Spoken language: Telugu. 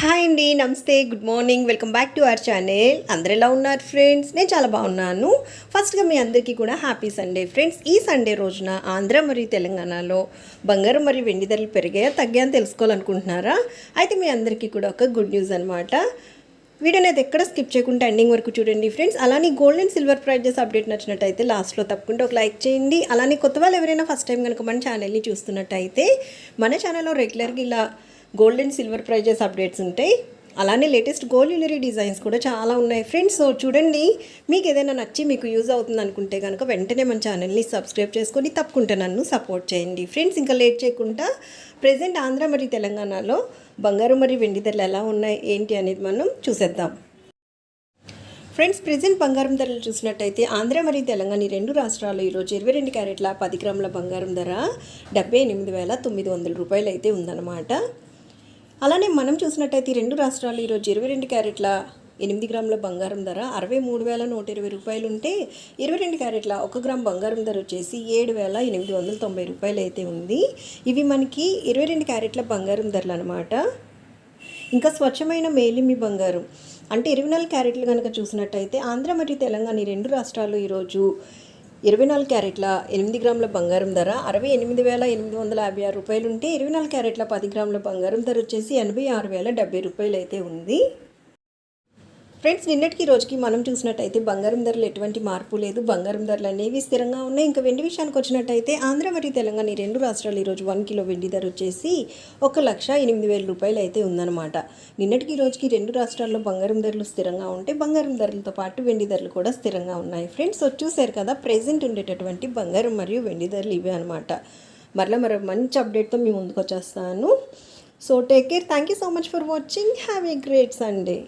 హాయ్ అండి నమస్తే good morning. Welcome back to our channel. అందరు ఎలా ఉన్నారు ఫ్రెండ్స్? నేను చాలా బాగున్నాను. ఫస్ట్గా మీ అందరికీ కూడా హ్యాపీ సండే ఫ్రెండ్స్. ఈ సండే రోజున ఆంధ్ర మరియు తెలంగాణలో బంగారం మరియు వెండి ధరలు పెరిగాయా తగ్గాయని తెలుసుకోవాలనుకుంటున్నారా? అయితే మీ అందరికీ కూడా ఒక గుడ్ న్యూస్ అనమాట వీడియోని అయితే ఎక్కడ స్కిప్ చేయకుండా ఎండింగ్ వరకు చూడండి ఫ్రెండ్స్. అలానే gold and silver prizes update నచ్చినట్టయితే లాస్ట్లో తప్పకుండా ఒక లైక్ చేయండి. అలానే కొత్త వాళ్ళు ఎవరైనా ఫస్ట్ టైం కనుక మన ఛానల్ని చూస్తున్నట్టయితే మన ఛానల్లో రెగ్యులర్గా ఇలా gold and silver prizes updates ఉంటాయి. అలానే లేటెస్ట్ గోల్డ్ జ్యువెలరీ డిజైన్స్ కూడా చాలా ఉన్నాయి. ఫ్రెండ్స్ సో చూడండి. మీకు ఏదైనా నచ్చి మీకు యూజ్ అవుతుంది అనుకుంటే కనుక వెంటనే మన ఛానల్ని సబ్స్క్రైబ్ చేసుకొని తప్పకుండా నన్ను సపోర్ట్ చేయండి. ఫ్రెండ్స్ ఇంకా లేట్ చేయకుండా ప్రజెంట్ ఆంధ్ర మరియు తెలంగాణలో బంగారు మరియు వెండి ధరలు ఎలా ఉన్నాయి ఏంటి అనేది మనం చూసేద్దాం. ఫ్రెండ్స్ ప్రజెంట్ బంగారం ధరలు చూసినట్టయితే ఆంధ్ర మరియు తెలంగాణ ఈ రెండు రాష్ట్రాల్లో ఈరోజు ఇరవై రెండు క్యారెట్ల పది గ్రాముల బంగారం ధర డెబ్బై ఎనిమిది వేల తొమ్మిది వందల రూపాయలు అయితే ఉందన్నమాట. అలానే మనం చూసినట్టయితే ఈ రెండు రాష్ట్రాలు ఈరోజు ఇరవై రెండు క్యారెట్ల ఎనిమిది గ్రాముల బంగారం ధర అరవై మూడు వేల నూట ఇరవై రూపాయలు ఉంటే ఇరవై రెండు క్యారెట్ల ఒక గ్రామ్ బంగారం ధర వచ్చేసి ఏడు వేల ఎనిమిది వందల తొంభై రూపాయలు అయితే ఉంది. ఇవి మనకి ఇరవై రెండు క్యారెట్ల బంగారం ధరలు అనమాట ఇంకా స్వచ్ఛమైన మేలిమి బంగారం. అంటే ఇరవై నాలుగు క్యారెట్లు కనుక చూసినట్టయితే ఆంధ్ర మరియు తెలంగాణ ఈ రెండు రాష్ట్రాలు ఈరోజు ఇరవై నాలుగు క్యారెట్ల ఎనిమిది గ్రాముల బంగారం ధర అరవై ఎనిమిది వేల ఎనిమిది వందల యాభై ఆరు రూపాయలు ఉంటే ఇరవై నాలుగు క్యారెట్ల పది గ్రాముల బంగారం ధర వచ్చేసి ఎనభై ఆరు వేల డెబ్బై రూపాయలు అయితే ఉంది. ఫ్రెండ్స్ నిన్నటికి రోజుకి మనం చూసినట్టయితే బంగారం ధరలు ఎటువంటి మార్పు లేదు. బంగారం ధరలు అనేవి స్థిరంగా ఉన్నాయి. ఇంకా వెండి విషయానికి వచ్చినట్టయితే ఆంధ్ర మరియు తెలంగాణ ఈ రెండు రాష్ట్రాలు ఈరోజు వన్ కిలో వెండి ధర వచ్చేసి ఒక లక్ష ఎనిమిది వేల రూపాయలు అయితే ఉందన్నమాట. నిన్నటికి రోజుకి రెండు రాష్ట్రాల్లో బంగారం ధరలు స్థిరంగా ఉంటే బంగారం ధరలతో పాటు వెండి ధరలు కూడా స్థిరంగా ఉన్నాయి. ఫ్రెండ్స్ చూసారు కదా ప్రెజెంట్ ఉండేటటువంటి బంగారం మరియు వెండి ధరలు ఇవే అనమాట మరలా మరో మంచి అప్డేట్తో మీ ముందుకు వచ్చేస్తాను. So take care. Thank you so much for watching. Have a great Sunday.